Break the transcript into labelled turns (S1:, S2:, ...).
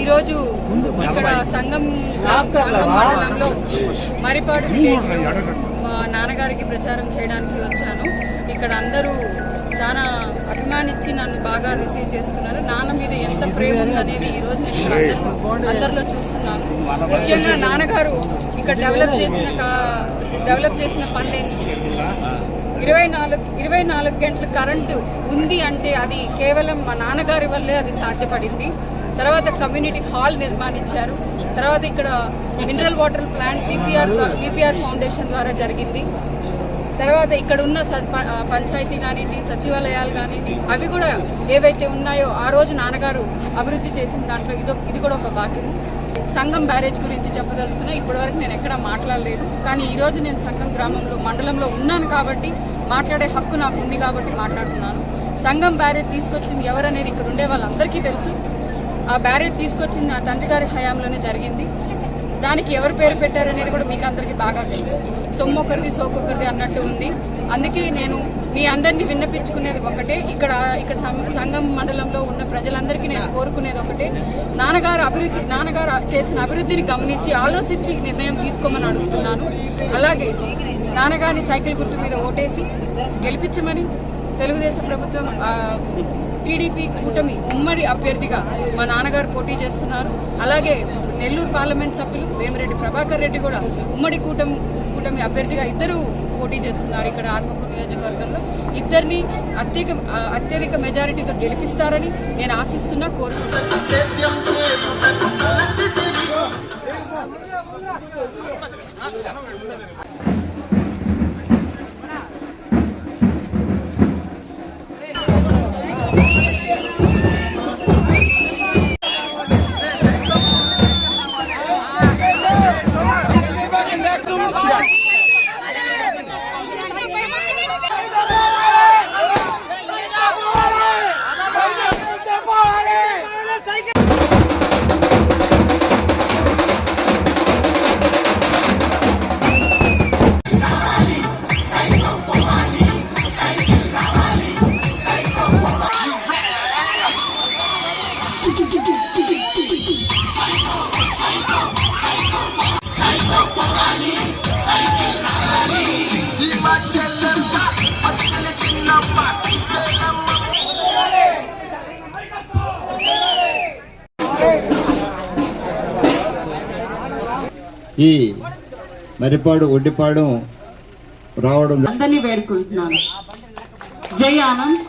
S1: ఈరోజు ఇక్కడ సంఘం సంఘం మండలంలో మరిపాడు విలేజ్లో మా నాన్నగారికి ప్రచారం చేయడానికి వచ్చాను. ఇక్కడ అందరూ చాలా అభిమానించి నన్ను బాగా రిసీవ్ చేసుకున్నారు. నాన్న మీద ఎంత ప్రేమ ఉందనేది ఈ రోజు నేను అందరిలో- చూస్తున్నాను. ముఖ్యంగా నాన్నగారు ఇక్కడ డెవలప్ చేసిన కా- డెవలప్ చేసిన పనులే ఇరవై నాలుగు ఇరవై నాలుగు గంటలు కరెంటు ఉంది అంటే అది కేవలం మా నాన్నగారి వల్లే అది సాధ్యపడింది. తర్వాత కమ్యూనిటీ హాల్ నిర్మాణించారు. తర్వాత ఇక్కడ mineral water plant VPR VPR foundation ద్వారా జరిగింది. తర్వాత ఇక్కడ ఉన్న స- పంచాయతీ కానివ్వండి సచివాలయాలు కానివ్వండి అవి కూడా ఏవైతే ఉన్నాయో ఆ రోజు నాన్నగారు అభివృద్ధి చేసిన దాంట్లో ఇదో ఇది కూడా ఒక భాగ్యము సంఘం బ్యారేజ్ గురించి చెప్పదలుచుకున్నా ఇప్పటివరకు నేను ఎక్కడా మాట్లాడలేదు. కానీ ఈరోజు నేను సంఘం గ్రామంలో మండలంలో ఉన్నాను కాబట్టి మాట్లాడే హక్కు నాకు ఉంది కాబట్టి మాట్లాడుతున్నాను. సంఘం బ్యారేజ్ తీసుకొచ్చింది ఎవరనేది ఇక్కడ ఉండే వాళ్ళందరికీ తెలుసు. ఆ బ్యారేజ్ తీసుకొచ్చింది నా తండ్రి గారి హయాంలోనే జరిగింది. దానికి ఎవరు పేరు పెట్టారు అనేది కూడా మీకు అందరికీ బాగా తెలుసు. సొమ్ము ఒకరిది సోకొకరిది అన్నట్టు ఉంది. అందుకే నేను మీ అందరినీ విన్నపించుకునేది ఒకటే. ఇక్కడ ఇక్కడ సం- సంఘం మండలంలో ఉన్న ప్రజలందరికీ నేను కోరుకునేది ఒకటే. నాన్నగారు అభివృద్ధి నాన్నగారు చేసిన అభివృద్ధిని గమనించి ఆలోచించి నిర్ణయం తీసుకోమని అడుగుతున్నాను. అలాగే నాన్నగారిని సైకిల్ గుర్తు మీద ఓటేసి గెలిపించమని తెలుగుదేశం ప్రభుత్వం టీడీపీ కూటమి ఉమ్మడి అభ్యర్థిగా మా నాన్నగారు పోటీ చేస్తున్నారు. అలాగే నెల్లూరు పార్లమెంట్ సభ్యులు వేమిరెడ్డి ప్రభాకర్ రెడ్డి కూడా ఉమ్మడి కూటమి కూటమి అభ్యర్థిగా ఇద్దరు పోటీ చేస్తున్నారు ఇక్కడ ఆత్మకూరు నియోజకవర్గంలో. ఇద్దరిని అత్యధిక అత్యధిక మెజారిటీతో గెలిపిస్తారని నేను ఆశిస్తున్నా కోరుకుంటున్నాను
S2: 妈
S3: ఈ మరిపాడు ఒడ్డిపాడు రావడం
S1: అందరినీ వేడుకుంటున్నాను. జై ఆనంద్.